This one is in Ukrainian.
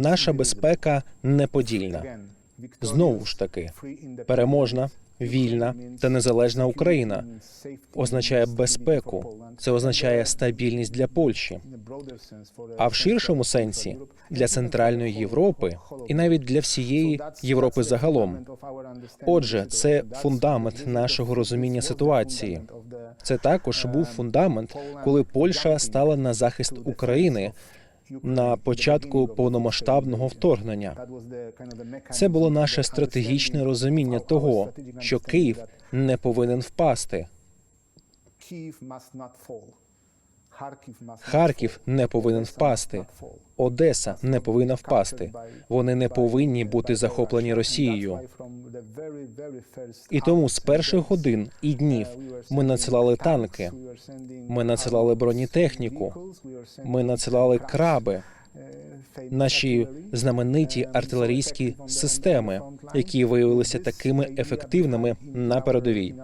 Наша безпека неподільна. Знову ж таки, переможна, вільна та незалежна Україна означає безпеку. Це означає стабільність для Польщі. А в ширшому сенсі для центральної Європи і навіть для всієї Європи загалом. Отже, це фундамент нашого розуміння ситуації. Це також був фундамент, коли Польща стала на захист України на початку повномасштабного вторгнення. Це було наше стратегічне розуміння того, що Київ не повинен впасти. Харків не повинен впасти. Одеса не повинна впасти. Вони не повинні бути захоплені Росією. І тому з перших годин і днів ми надсилали танки, ми надсилали бронетехніку, ми надсилали краби, наші знамениті артилерійські системи, які виявилися такими ефективними на передовій.